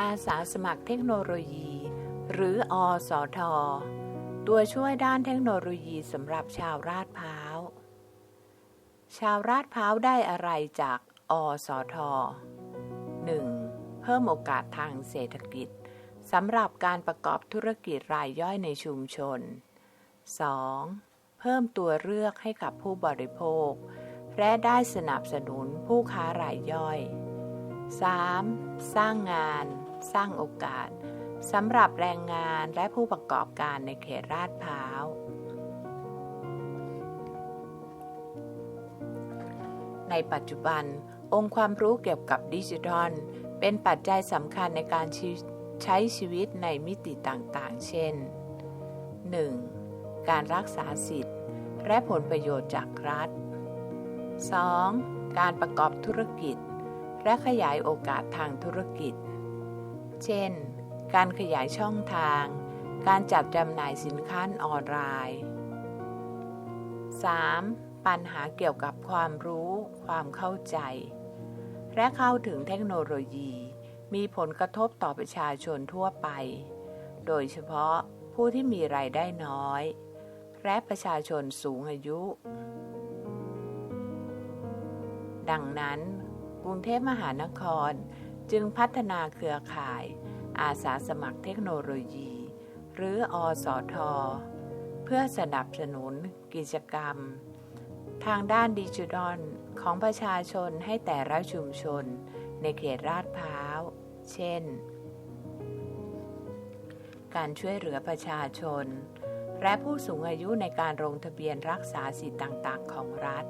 อาสาสมัครเทคโนโลยี หรืออสท ตัวช่วยด้านเทคโนโลยีสำหรับชาวราดพร้าว ชาวราดพร้าวได้อะไรจากอสท 1. เพิ่มโอกาสทางเศรษฐกิจสำหรับการประกอบธุรกิจรายย่อยในชุมชน 2. เพิ่มตัวเลือกให้กับผู้บริโภค และได้สนับสนุนผู้ค้ารายย่อย 3. สร้างงาน สร้างโอกาสสำหรับแรงงานและผู้ประกอบการในเขตลาดพร้าว ในปัจจุบัน องค์ความรู้เกี่ยวกับดิจิทัล เป็นปัจจัยสำคัญในการใช้ชีวิตในมิติต่างๆ เช่น 1. การรักษาสิทธิ์ และผลประโยชน์จากรัฐ 2. การประกอบธุรกิจ และขยายโอกาสทางธุรกิจ เช่น การขยายช่องทาง การจัดจำหน่ายสินค้าออนไลน์ 3. ปัญหาเกี่ยวกับความรู้ ความเข้าใจ และเข้าถึงเทคโนโลยี มีผลกระทบต่อประชาชนทั่วไป โดยเฉพาะผู้ที่มีรายได้น้อย และประชาชนสูงอายุ ดังนั้น กรุงเทพมหานคร จึงพัฒนาเครือข่าย อาสาสมัครเทคโนโลยี หรืออสอทอเพื่อสนับสนุนกิจกรรม ทางด้านดิจิทัลของประชาชนให้แต่ละชุมชน ในเขตลาดพร้าว เช่น การช่วยเหลือประชาชน และผู้สูงอายุในการลงทะเบียนรักษาสิทธิต่าง ๆ ของรัฐ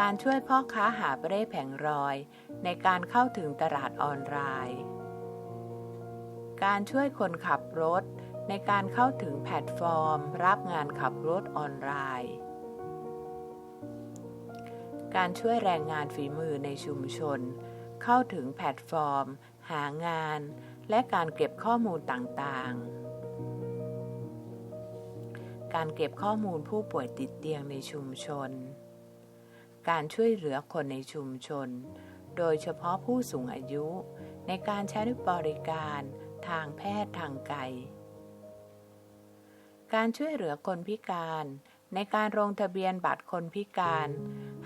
การช่วยพ่อค้าหาเร่แผงรอย ในการเข้าถึงตลาดออนไลน์ การช่วยคนขับรถ ในการเข้าถึงแพลตฟอร์ม รับงานขับรถออนไลน์ การช่วยแรงงานฝีมือในชุมชน เข้าถึงแพลตฟอร์ม หางาน และการเก็บข้อมูลต่างๆการเก็บข้อมูลผู้ป่วยติดเตียงในชุมชน การช่วยเหลือคนในชุมชน โดยเฉพาะผู้สูงอายุ ในการใช้บริการทางแพทย์ทางไกล การช่วยเหลือคนพิการ ในการลงทะเบียนบัตรคนพิการ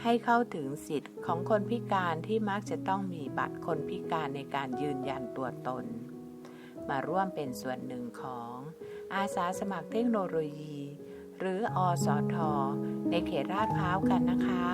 ให้เข้าถึงสิทธิ์ของคนพิการที่มักจะต้องมีบัตรคนพิการในการยืนยันตัวตน มาร่วมเป็นส่วนหนึ่งของอาสาสมัครเทคโนโลยี หรืออสอทอในเขตลาดพร้าวกันนะคะ